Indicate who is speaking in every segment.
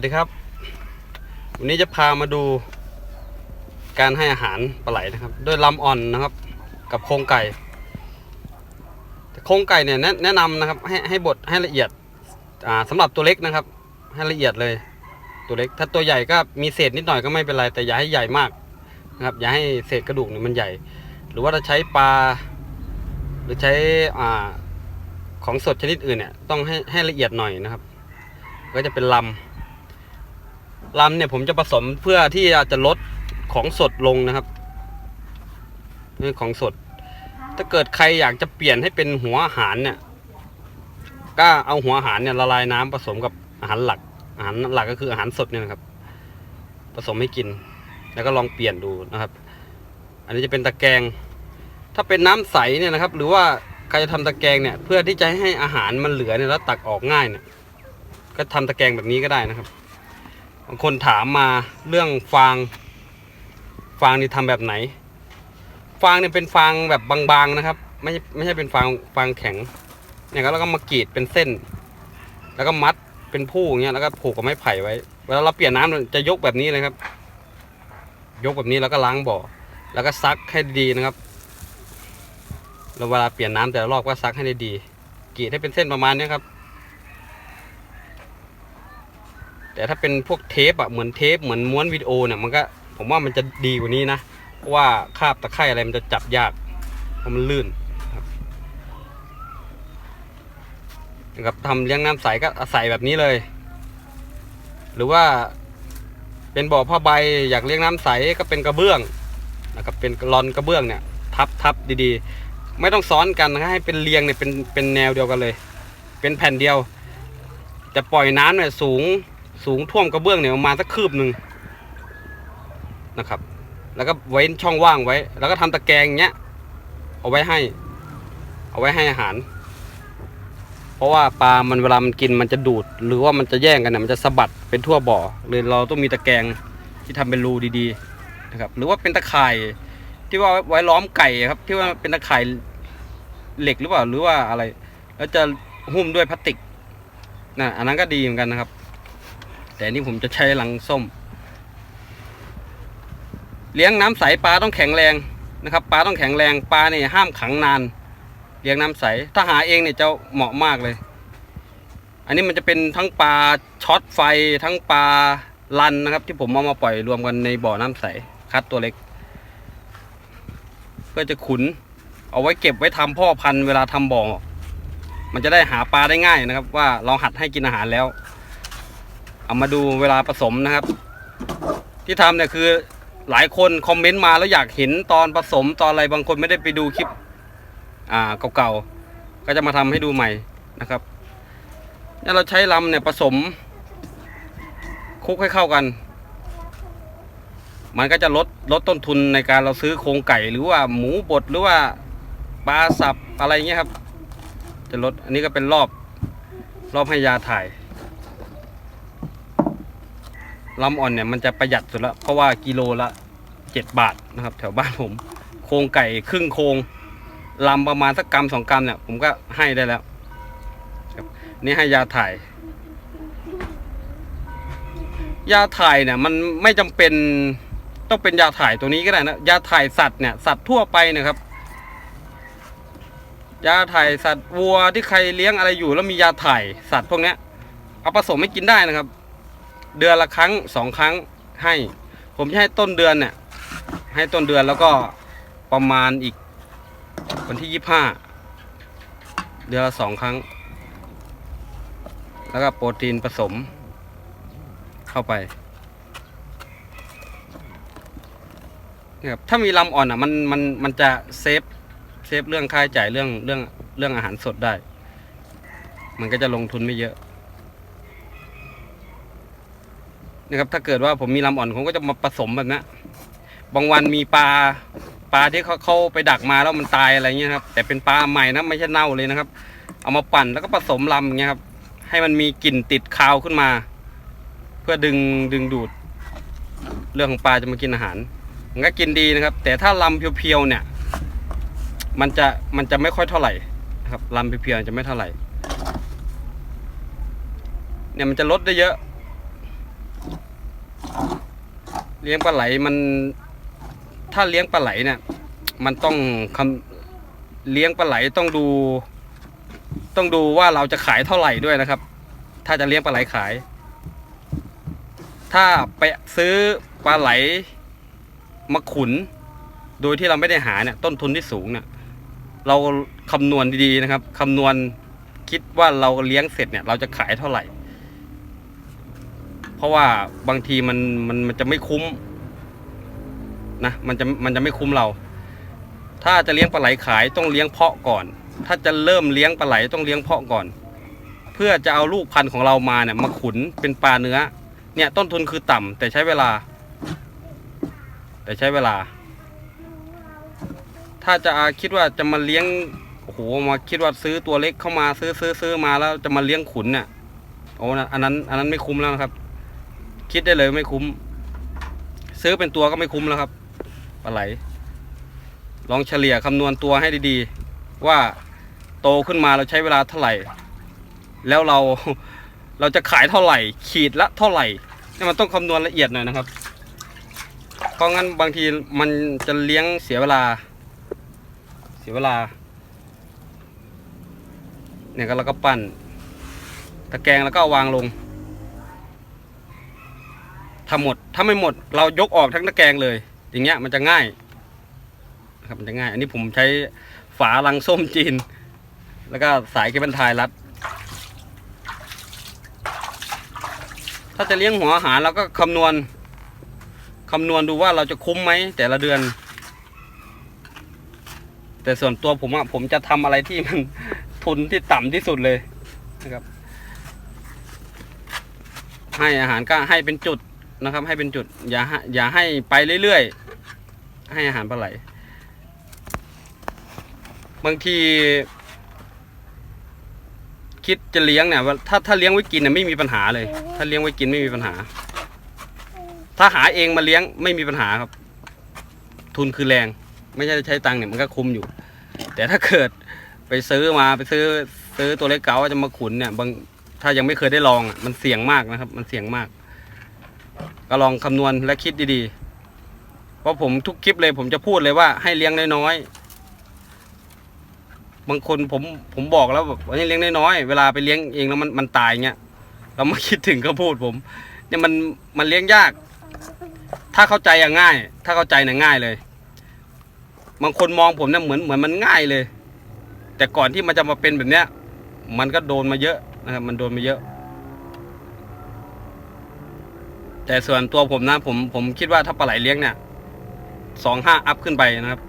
Speaker 1: สดีครับ วันนี้จะพามาดูการให้อาหารปลาไหลนะครับ ด้วยลำอ่อนนะครับ กับโครงไก่โครงไก่เนี่ยแนะนำนะครับ ให้ให้บดให้ละเอียดสำหรับตัวเล็กนะครับ ให้ละเอียดเลย ตัวเล็ก ถ้าตัวใหญ่ก็มีเศษนิดหน่อยก็ไม่เป็นไรแต่อย่าให้ใหญ่มากนะครับ อย่าให้เศษกระดูกเนี่ยมันใหญ่ หรือว่าถ้าใช้ปลาหรือใช้ของสดชนิดอื่นเนี่ยต้องให้ให้ละเอียดหน่อยนะครับ ก็จะเป็นลำ ลำเนี่ยผมจะผสมเพื่อที่จะลดของสดลงนะครับนี่ของสด ถ้าเกิดใครอยากจะเปลี่ยนให้เป็นหัวอาหารเนี่ย ก็เอาหัวอาหารเนี่ยละลายน้ำผสมกับอาหารหลัก อาหารหลักก็คืออาหารสดเนี่ยนะครับ ผสมให้กิน แล้วก็ลองเปลี่ยนดูนะครับ อันนี้จะเป็นตะแกรงถ้าเป็นน้ำใสเนี่ยนะครับ หรือว่าใครจะทำตะแกรงเนี่ย เพื่อที่จะให้อาหารมันเหลือเนี่ยแล้วตักออกง่ายเนี่ย ก็ทำตะแกรงแบบนี้ก็ได้นะครับางคนถามมาเรื่องฟาง ฟางนี่ทำแบบไหน ฟางเนี่ยเป็นฟางแบบบางๆนะครับ ไม่ไม่ใช่เป็นฟางฟางแข็งเนี่ยแล้วก็มากรีดเป็นเส้น แล้วก็มัดเป็นผู้อย่างเงี้ยแล้วก็ผูกกับไม้ไผ่ไว้เวลาเราเปลี่ยนน้ำจะยกแบบนี้เลยครับ ยกแบบนี้แล้วก็ล้างบ่อ แล้วก็ซักให้ดีนะครับแล้วเวลาเปลี่ยนน้ำแต่ละรอบก็ซักให้ได้ดีกรีดให้เป็นเส้นประมาณนี้ครับ แต่ถ้าเป็นพวกเทปอะเหมือนเทปเหมือนม้วนวิดีโอเนี่ยมันก็ผมว่ามันจะดีกว่านี้นะเพราะว่าคาบตะไคร่อะไรมันจะจับยากเพราะมันลื่นครับนะครับทำเลี้ยงน้ำใสก็ใส่แบบนี้เลย หรือว่าเป็นบ่อผ้าใบอยากเลี้ยงน้ำใสก็เป็นกระเบื้องนะครับเป็นรอนกระเบื้องเนี่ยทับทับดีๆ ไม่ต้องซ้อนกันนะให้เป็นเรียงเนี่ยเป็นเป็นแนวเดียวกันเลย เป็นแผ่นเดียว จะปล่อยน้ำเนี่ยสูง สูงท่วมกระเบื้องเนี่ยประมาณสักคืบหนึ่งนะครับ แล้วก็ไว้ช่องว่างไว้ แล้วก็ทำตะแกรงเงี้ยเอาไว้ให้ เอาไว้ให้อาหาร เพราะว่าปลา มันเวลามันกินมันจะดูด หรือว่ามันจะแย่งกันเนี่ยมันจะสะบัดเป็นทั่วบ่อเลยเราต้องมีตะแกรงที่ทำเป็นรูดีๆนะครับ หรือว่าเป็นตะข่ายที่ว่าไว้ล้อมไก่ครับ ที่ว่าเป็นตะข่ายเหล็กหรือเปล่าหรือว่าอะไร แล้วจะหุ้มด้วยพลาสติกนะอันนั้นก็ดีเหมือนกันนะครับ แต่นี่ผมจะใช้หลังส้ม เลี้ยงน้ำใสปลาต้องแข็งแรงนะครับ ปลาต้องแข็งแรงปลาเนี่ยห้ามขังนาน เลี้ยงน้ำใส ถ้าหาเองเนี่ยจะเหมาะมากเลย อันนี้มันจะเป็นทั้งปลาช็อตไฟทั้งปลาลันนะครับ ที่ผมเอามาปล่อยรวมกันในบ่อน้ำใสคัดตัวเล็ก เพื่อจะขุนเอาไว้เก็บไว้ทำพ่อพันธุ์เวลาทำบ่อ มันจะได้หาปลาได้ง่ายนะครับ ว่าเราหัดให้กินอาหารแล้ว เอามาดูเวลาผสมนะครับ ที่ทำเนี่ยคือหลายคนคอมเมนต์มาแล้วอยากเห็นตอนผสมตอนอะไรบางคนไม่ได้ไปดูคลิปอ่าเก่าๆก็จะมาทำให้ดูใหม่นะครับเนี่ยเราใช้ลำเนี่ยผสมคลุกให้เข้ากัน มันก็จะลดลดต้นทุนในการเราซื้อโครงไก่หรือว่าหมูบดหรือว่าปลาสับอะไรเงี้ยครับ จะลดอันนี้ก็เป็นรอบรอบให้ยาถ่าย ลำอ่อนเนี่ยมันจะประหยัดสุดละเพราะว่ากิโลละเจ็ดบาทนะครับ แถวบ้านผม โครงไก่ครึ่งโครงลำประมาณสักกรัมสองกรัมเนี่ยผมก็ให้ได้แล้วครับนี่ให้ยาถ่าย ยาถ่ายเนี่ยมันไม่จำเป็นต้องเป็นยาถ่ายตัวนี้ก็ได้นะยาถ่ายสัตว์เนี่ยสัตว์ทั่วไปนะครับ ยาถ่ายสัตว์วัวที่ใครเลี้ยงอะไรอยู่แล้วมียาถ่ายสัตว์พวกเนี้ยเอาผสมให้กินได้นะครับ เดือนละครั้งสองครั้งให้ ผมจะให้ต้นเดือนเนี่ย ให้ต้นเดือนแล้วก็ประมาณอีกวันที่ยี่ห้าเดือนละสองครั้ง แล้วก็โปรตีนผสม เข้าไปนี่ครับถ้ามีลำอ่อนอะมันมันมันจะเซฟเซฟเรื่องค่าใช้จ่ายเรื่องเรื่องเรื่องอาหารสดได้ มันก็จะลงทุนไม่เยอะ นะครับถ้าเกิดว่าผมมีลำอ่อนผมก็จะมาผสมแบบนี้บางวันมีปลาปลาที่เขาเขาไปดักมาแล้วมันตายอะไรเงี้ยครับแต่เป็นปลาใหม่นะไม่ใช่เน่าเลยนะครับ เอามาปั่นแล้วก็ผสมลำอย่างเงี้ยครับให้มันมีกลิ่นติดคาวขึ้นมา เพื่อดึงดึงดูด เรื่องของปลาจะมากินอาหาร มันก็กินดีนะครับ แต่ถ้าลำเพียวๆเนี่ย มันจะมันจะไม่ค่อยเท่าไหร่ครับลำเพียวๆจะไม่เท่าไหร่เนี่ยมันจะลดได้เยอะ เลี้ยงปลาไหลมัน ถ้าเลี้ยงปลาไหลเนี่ย มันต้องคำเลี้ยงปลาไหลต้องดู ต้องดูว่าเราจะขายเท่าไหร่ด้วยนะครับ ถ้าจะเลี้ยงปลาไหลขาย ถ้าไปซื้อปลาไหลมาขุน โดยที่เราไม่ได้หาเนี่ย ต้นทุนที่สูงเนี่ย เราคำนวณดีๆนะครับคำนวณคิดว่าเราเลี้ยงเสร็จเนี่ย เราจะขายเท่าไหร่ เพราะว่าบางทีมันมันมันจะไม่คุ้มนะมันจะมันจะไม่คุ้มเรา ถ้าจะเลี้ยงปลาไหลขายต้องเลี้ยงเพาะก่อน ถ้าจะเริ่มเลี้ยงปลาไหลต้องเลี้ยงเพาะก่อน เพื่อจะเอาลูกพันธุ์ของเรามาเนี่ยมาขุนเป็นปลาเนื้อ เนี่ยต้นทุนคือต่ำแต่ใช้เวลา แต่ใช้เวลา ถ้าจะคิดว่าจะมาเลี้ยงโอ้โหมาคิดว่าซื้อตัวเล็กเข้ามาซื้อซื้อซื้อมาแล้วจะมาเลี้ยงขุนเนี่ยโอ้นะอันนั้นอันนั้นไม่คุ้มแล้วครับ คิดได้เลยไม่คุ้ม ซื้อเป็นตัวก็ไม่คุ้มแล้วครับปลาไหล ลองเฉลี่ยคำนวณตัวให้ดีๆ ว่าโตขึ้นมาเราใช้เวลาเท่าไหร่ แล้วเราเราจะขายเท่าไหร่ ขีดละเท่าไหร่นี่มันต้องคำนวณละเอียดหน่อยนะครับเพราะงั้นบางทีมันจะเลี้ยงเสียเวลา เสียเวลาเนี่ยก็เราก็ปั้นตะแกรงแล้วก็วางลง ทำหมดถ้าไม่หมด เรายกออกทั้งตะแกรงเลย อย่างเงี้ยมันจะง่ายครับมันจะง่าย อันนี้ผมใช้ฝาลังส้มจีน แล้วก็สายเกบันทายรัด ถ้าจะเลี้ยงหัวอาหารเราก็คำนวณคำนวณดูว่าเราจะคุ้มไหมแต่ละเดือน แต่ส่วนตัวผมอะผมจะทำอะไรที่มันทุนที่ต่ำที่สุดเลยนะครับ ให้อาหารก็ให้เป็นจุด นะครับ ให้เป็นจุดอย่าให้อย่าให้ไปเรื่อยๆ ให้อาหารปลาไหล บางที คิดจะเลี้ยงเนี่ยถ้าถ้าเลี้ยงไว้กินเนี่ยไม่มีปัญหาเลย ถ้าเลี้ยงไว้กินไม่มีปัญหา ถ้าหาเองมาเลี้ยงไม่มีปัญหาครับ ทุนคือแรง ไม่ใช่ใช้ตังค์เนี่ยมันก็คุ้มอยู่ แต่ถ้าเกิดไปซื้อมาไปซื้อซื้อตัวเล็กเก๋าจะมาขุนเนี่ยบางถ้ายังไม่เคยได้ลองมันเสี่ยงมากนะครับ มันเสี่ยงมาก ก็ลองคำนวณและคิดดีๆ เพราะผมทุกคลิปเลยผมจะพูดเลยว่าให้เลี้ยงน้อยๆ บางคนผมผมบอกแล้วแบบว่าให้เลี้ยงน้อยๆ เวลาไปเลี้ยงเองแล้วมันมันตายเงี้ย เรามาคิดถึงก็พูดผมเนี่ยมันมันเลี้ยงยาก ถ้าเข้าใจอะง่าย ถ้าเข้าใจเนี่ยง่ายเลย บางคนมองผมเนี่ยเหมือนเหมือนมันง่ายเลย แต่ก่อนที่มันจะมาเป็นแบบเนี้ย มันก็โดนมาเยอะนะครับมันโดนมาเยอะ แต่ส่วนตัวผมนะ ผมผมคิดว่าถ้าปลาไหลเลี้ยงเนี่ยสองห้าอัพขึ้นไปนะครับ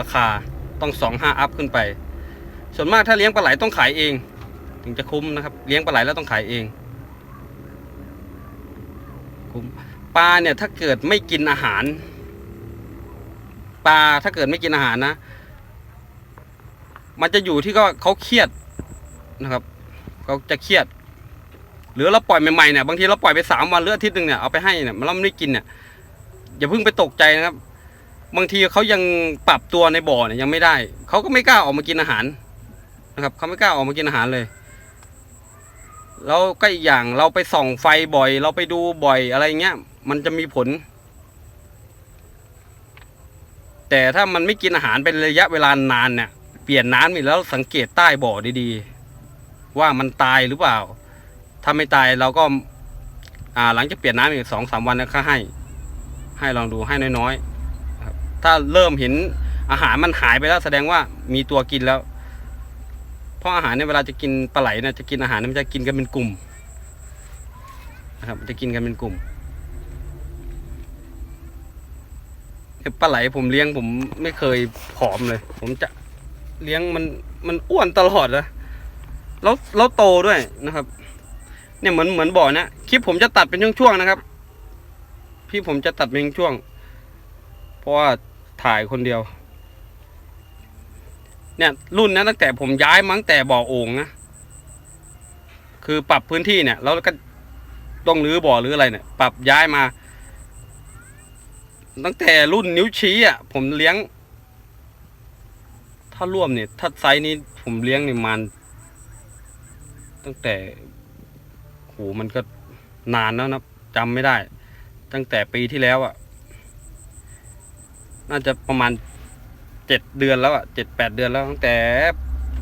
Speaker 1: ราคาต้องสองห้าอัพขึ้นไป ส่วนมากถ้าเลี้ยงปลาไหลต้องขายเอง ถึงจะคุ้มนะครับ เลี้ยงปลาไหลแล้วต้องขายเอง คุ้มปลาเนี่ยถ้าเกิดไม่กินอาหาร ปลาถ้าเกิดไม่กินอาหารนะ มันจะอยู่ที่ก็เขาเครียดนะครับเขาจะเครียด หรือเราปล่อยใหม่ๆเนี่ยบางทีเราปล่อยไปสามวันหรืออาทิตย์หนึ่งเนี่ยเอาไปให้เนี่ยมันเราไม่ได้กินเนี่ยอย่าเพิ่งไปตกใจนะครับ บางทีเขายังปรับตัวในบ่อเนี่ยยังไม่ได้เขาก็ไม่กล้าออกมากินอาหารนะครับเขาไม่กล้าออกมากินอาหารเลยแล้วก็อีกอย่างเราไปส่องไฟบ่อย เราไปดูบ่อยอะไรเงี้ย มันจะมีผล แต่ถ้ามันไม่กินอาหารเป็นระยะเวลานานเนี่ยเปลี่ยนน้ำอีกแล้วสังเกตใต้บ่อดีๆ ว่ามันตายหรือเปล่า ถ้าไม่ตายเราก็ อ่าหลังจากเปลี่ยนน้ำอีกสองสามวันก็ให้ ให้ลองดูให้น้อยๆครับ ถ้าเริ่มเห็นอาหารมันหายไปแล้วแสดงว่ามีตัวกินแล้ว เพราะอาหารเนี่ยเวลาจะกินปลาไหลเนี่ยจะกินอาหารมันจะกินกันเป็นกลุ่มนะครับจะกินกันเป็นกลุ่มปลาไหลผมเลี้ยงผมไม่เคยผอมเลย ผมจะเลี้ยงมันมันอ้วนตลอดนะแล้วแล้วโตด้วยนะครับ เนี่ยเหมือนเหมือนบ่อเนี่ยคลิปผมจะตัดเป็นช่วงๆนะครับพี่ผมจะตัดเป็นช่วง เพราะว่าถ่ายคนเดียว เนี่ยรุ่นนั้ตั้งแต่ผมย้ายมั้งแต่บ่อโอ่งนะคือปรับพื้นที่เนี่ยแล้วก็ต้องรื้อบ่อหรืออะไรเนี่ย ปรับย้ายมา ตั้งแต่รุ่นนิ้วชี้อะ ผมเลี้ยง ถ้าร่วมเนี่ย ถ้าไซส์นี้ผมเลี้ยงเนี่ยมัน ตั้งแต่ มันก็นานแล้วนะจำไม่ได้ ตั้งแต่ปีที่แล้วอะ น่าจะประมาณเจ็ดเดือนแล้วอะเจ็ดแปดเดือนแล้วตั้งแต่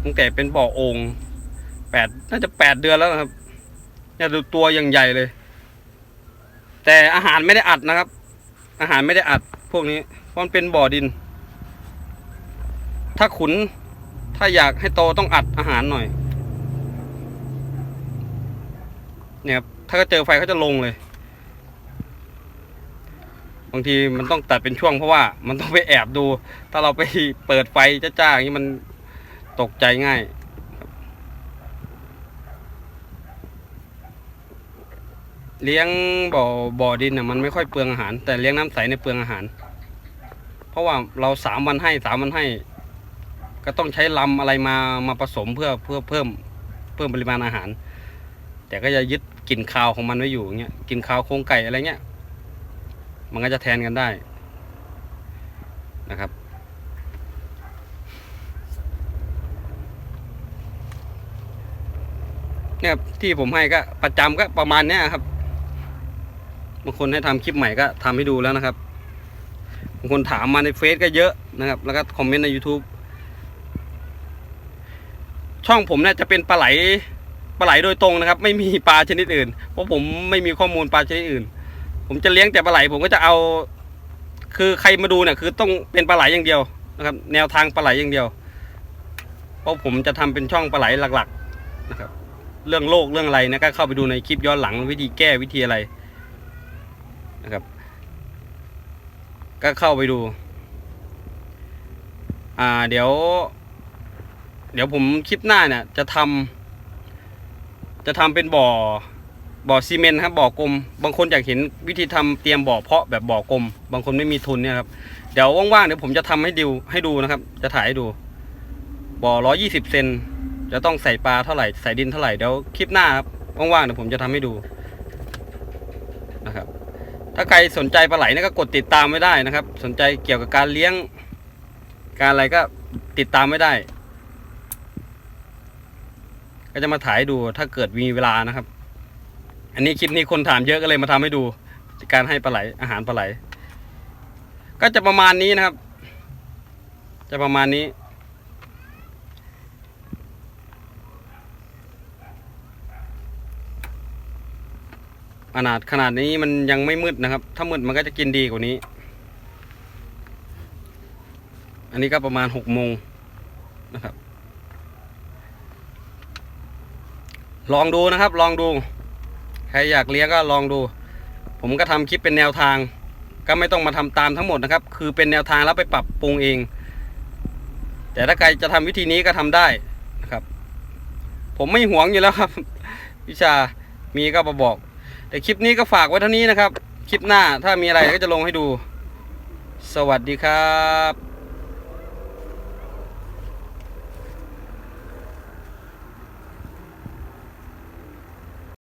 Speaker 1: ตั้งแต่เป็นบ่อโอ่งแปดน่าจะแปดเดือนแล้วนะครับเนี่ยดูตัวอย่างใหญ่เลย แต่อาหารไม่ได้อัดนะครับ อาหารไม่ได้อัดพวกนี้เพราะมันเป็นบ่อดิน ถ้าขุนถ้าอยากให้โตต้องอัดอาหารหน่อย เนี่ยครับถ้าก็เจอไฟเขาจะลงเลย บางทีมันต้องตัดเป็นช่วงเพราะว่ามันต้องไปแอบดู ถ้าเราไปเปิดไฟจ้าๆอย่างนี้มันตกใจง่ายเลี้ยงบ่อบ่อดินน่ะมันไม่ค่อยเปลืองอาหาร แต่เลี้ยงน้ำใสในเปลืองอาหาร เพราะว่าเราสามวันให้สามวันให้ ก็ต้องใช้ลำอะไรมามาผสมเพื่อเพื่อเพิ่มเพิ่มปริมาณอาหาร แต่ก็จะยึด กลิ่นคาวของมันไว้อยู่อย่างเงี้ยกลิ่นคาวโครงไก่อะไรเงี้ย มันก็จะแทนกันได้นะครับ เนี่ยที่ผมให้ก็ประจำก็ประมาณเนี้ยครับบางคนให้ทำคลิปใหม่ก็ทำให้ดูแล้วนะครับบางคนถามมาในเฟซก็เยอะนะครับ แล้วก็คอมเมนต์ใน YouTube ช่องผมเนี่ยจะเป็นปลาไหล ปลาไหลโดยตรงนะครับ ไม่มีปลาชนิดอื่น เพราะผมไม่มีข้อมูลปลาชนิดอื่น ผมจะเลี้ยงแต่ปลาไหล ผมก็จะเอา คือใครมาดูเนี่ยคือต้องเป็นปลาไหลอย่างเดียวนะครับ แนวทางปลาไหลอย่างเดียว เพราะผมจะทำเป็นช่องปลาไหลหลักๆนะครับ เรื่องโลกเรื่องอะไรนะก็เข้าไปดูในคลิปย้อนหลังวิธีแก้วิธีอะไรนะครับ ก็เข้าไปดู อ่าเดี๋ยว เดี๋ยวผมคลิปหน้าเนี่ยจะทำ จะทำเป็นบ่อบ่อซีเมนต์ครับบ่อกลม บางคนอยากเห็นวิธีทำเตรียมบ่อเพาะแบบบ่อกลม บางคนไม่มีทุนเนี่ยครับเดี๋ยวว่างๆเดี๋ยวผมจะทำให้ดูให้ดูนะครับ จะถ่ายให้ดู บ่อร้อยี่สิบเซนจะต้องใส่ปลาเท่าไหร่ใส่ดินเท่าไหร่เดี๋ยวคลิปหน้าครับว่างๆเดี๋ยวผมจะทำให้ดูนะครับ ถ้าใครสนใจปลาไหลนี่ก็กดติดตามไว้ได้นะครับ สนใจเกี่ยวกับการเลี้ยง การอะไรก็ติดตามไม่ได้ ก็จะมาถ่ายดูถ้าเกิดมีเวลานะครับ อันนี้คลิปนี้คนถามเยอะก็เลยมาทำให้ดูการให้ปลาไหลอาหารปลาไหล ก็จะประมาณนี้นะครับ จะประมาณนี้ ขนาดขนาดนี้มันยังไม่มืดนะครับ ถ้ามืดมันก็จะกินดีกว่านี้ อันนี้ก็ประมาณหกโมงนะครับ ลองดูนะครับ ลองดู ใครอยากเลี้ยงก็ลองดู ผมก็ทำคลิปเป็นแนวทาง ก็ไม่ต้องมาทำตามทั้งหมดนะครับ คือเป็นแนวทางแล้วไปปรับปรุงเอง แต่ถ้าใครจะทำวิธีนี้ก็ทำได้นะครับ ผมไม่หวงอยู่แล้วครับ วิชามีก็มาบอก แต่คลิปนี้ก็ฝากไว้เท่านี้นะครับ คลิปหน้าถ้ามีอะไรก็จะลงให้ดู สวัสดีครับ